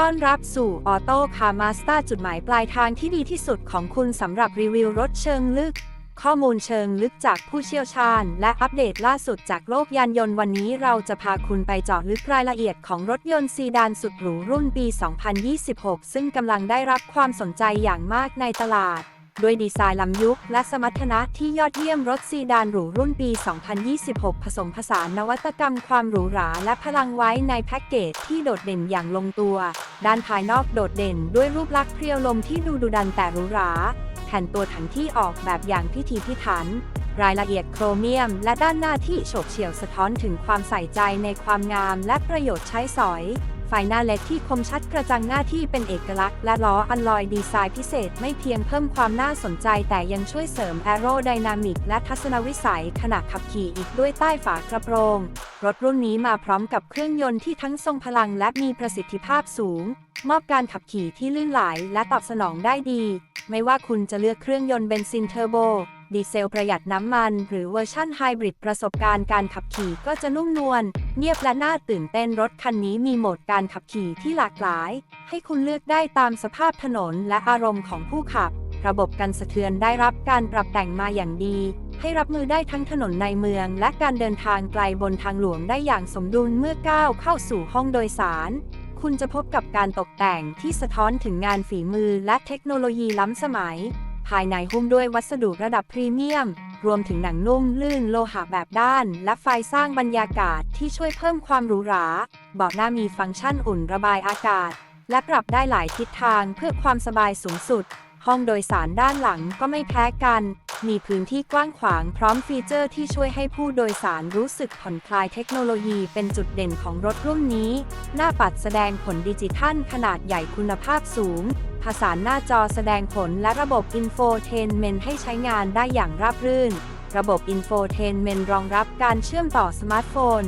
ต้อนรับสู่ออโต้คาร์มาส t าจุดหมายปลายทางที่ดีที่สุดของคุณสำหรับรีวิวรถเชิงลึก ข้อมูลเชิงลึกจากผู้เชี่ยวชาญ และอัปเดตล่าสุดจากโลกยานยนต์วันนี้เราจะพาคุณไปเจาะลึกรายละเอียดของรถยนต์ซีดานสุดหรูรุ่นปี 2026 ซึ่งกำลังได้รับความสนใจอย่างมากในตลาด ด้วยดีไซน์ล้ำยุค และสมรรถนะที่ยอดเยี่ยมรถซีดานหรูรุ่นปี 2026 ผสมผสานนวัตกรรมความหรูหราและพลังไว้ในแพ็กเกจที่โดดเด่นอย่างลงตัว ด้านภายนอกโดดเด่นด้วยรูปลักษณ์เพรียวลมที่ดูดุดันแต่หรูหรา แผ่นตัวถังที่ออกแบบอย่างพิถีพิถัน รายละเอียดโครเมียม และด้านหน้าที่โฉบเฉี่ยวสะท้อนถึงความใส่ใจในความงามและประโยชน์ใช้สอย หน้าเล็กที่คมชัดกระจังหน้าที่เป็นเอกลักษณ์ และล้ออัลลอยดีไซน์พิเศษไม่เพียงเพิ่มความน่าสนใจแต่ยังช่วยเสริมแอโรไดนามิกและทัศนวิสัยขณะขับขี่อีกด้วยใต้ฝากระโปรง รถรุ่นนี้มาพร้อมกับเครื่องยนต์ที่ทั้งทรงพลังและมีประสิทธิภาพสูง มอบการขับขี่ที่ลื่นไหลและตอบสนองได้ดี ไม่ว่าคุณจะเลือกเครื่องยนต์เบนซินเทอร์โบ ดีเซลประหยัดน้ำมัน หรือเวอร์ชั่นไฮบริดประสบการณ์การขับขี่ก็จะนุ่มนวลเงียบและน่าตื่นเต้นรถคันนี้มีโหมดการขับขี่ที่หลากหลาย ให้คุณเลือกได้ตามสภาพถนนและอารมณ์ของผู้ขับ ระบบกันสะเทือนได้รับการปรับแต่งมาอย่างดี ให้รับมือได้ทั้งถนนในเมือง และการเดินทางไกลบนทางหลวงได้อย่างสมดุลเมื่อก้าวเข้าสู่ห้องโดยสารคุณจะพบกับการตกแต่งที่สะท้อนถึงงานฝีมือและเทคโนโลยีล้ำสมัย ภายในหุ้มด้วยวัสดุระดับพรีเมียม รวมถึงหนังนุ่มลื่นโลหะแบบด้าน และไฟสร้างบรรยากาศที่ช่วยเพิ่มความหรูหราเบาะหน้ามีฟังก์ชันอุ่นระบายอากาศ และปรับได้หลายทิศทางเพื่อความสบายสูงสุด ห้องโดยสารด้านหลังก็ไม่แพ้กัน มีพื้นที่กว้างขวางพร้อมฟีเจอร์ที่ช่วยให้ผู้โดยสารรู้สึกผ่อนคลายเทคโนโลยีเป็นจุดเด่นของรถรุ่นนี้ หน้าปัดแสดงผลดิจิทัลขนาดใหญ่คุณภาพสูง ผสานหน้าจอแสดงผลและระบบอินโฟเทนเมนต์ให้ใช้งานได้อย่างราบรื่น ระบบอินโฟเทนเมนต์รองรับการเชื่อมต่อสมาร์ทโฟน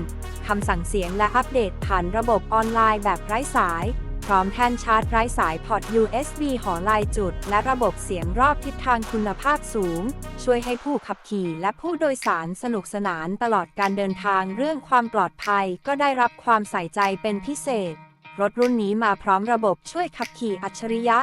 คำสั่งเสียงและอัปเดตผ่านระบบออนไลน์แบบไร้สาย พร้อมแท่นชาร์จไร้สายพอร์ต USB หอลายจุด และระบบเสียงรอบทิศทางคุณภาพสูง ช่วยให้ผู้ขับขี่และผู้โดยสารสนุกสนานตลอดการเดินทางเรื่องความปลอดภัยก็ได้รับความใส่ใจเป็นพิเศษ รถรุ่นนี้มาพร้อมระบบช่วยขับขี่อัจฉริยะ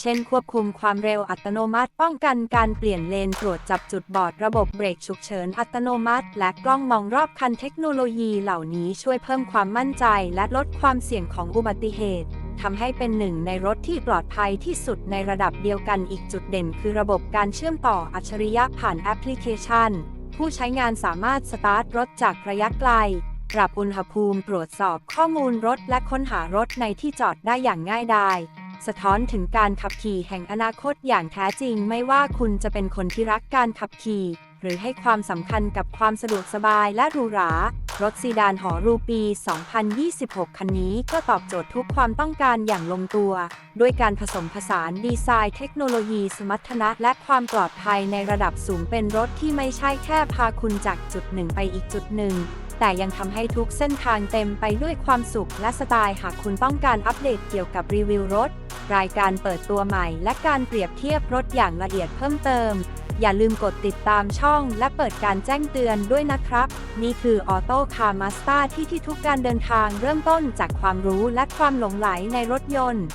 เช่นควบคุมความเร็วอัตโนมัติป้องกันการเปลี่ยนเลนตรวจจับจุดบอดระบบเบรกฉุกเฉินอัตโนมัติ และกล้องมองรอบคันเทคโนโลยีเหล่านี้ช่วยเพิ่มความมั่นใจ และลดความเสี่ยงของอุบัติเหตุทำให้เป็นหนึ่งในรถที่ปลอดภัยที่สุดในระดับเดียวกันอีกจุดเด่นคือระบบการเชื่อมต่ออัจฉริยะผ่านแอปพลิเคชัน ผู้ใช้งานสามารถสตาร์ทรถจากระยะไกล ปรับอุณหภูมิตรวจสอบข้อมูลรถและค้นหารถในที่จอดได้อย่างง่ายดาย สะท้อนถึงการขับขี่แห่งอนาคตอย่างแท้จริง ไม่ว่าคุณจะเป็นคนที่รักการขับขี่ หรือให้ความสำคัญกับความสะดวกสบายและหรูหรารถซีดานหอรูปี 2026 คันนี้ก็ตอบโจทย์ทุกความต้องการอย่างลงตัว ด้วยการผสมผสานดีไซน์เทคโนโลยีสมรรถนะและความปลอดภัยในระดับสูงเป็นรถที่ไม่ใช่แค่พาคุณจากจุดหนึ่งไปอีกจุดหนึ่ง แต่ยังทำให้ทุกเส้นทางเต็มไปด้วยความสุขและสไตล์หากคุณต้องการอัปเดตเกี่ยวกับรีวิวรถ รายการเปิดตัวใหม่ และการเปรียบเทียบรถอย่างละเอียดเพิ่มเติม อย่าลืมกดติดตามช่องและเปิดการแจ้งเตือนด้วยนะครับ นี่คือออโต้คาร์มาส t าที่ที่ทุกการเดินทางเริ่มต้นจากความรู้และความหลงไหลในรถยนต์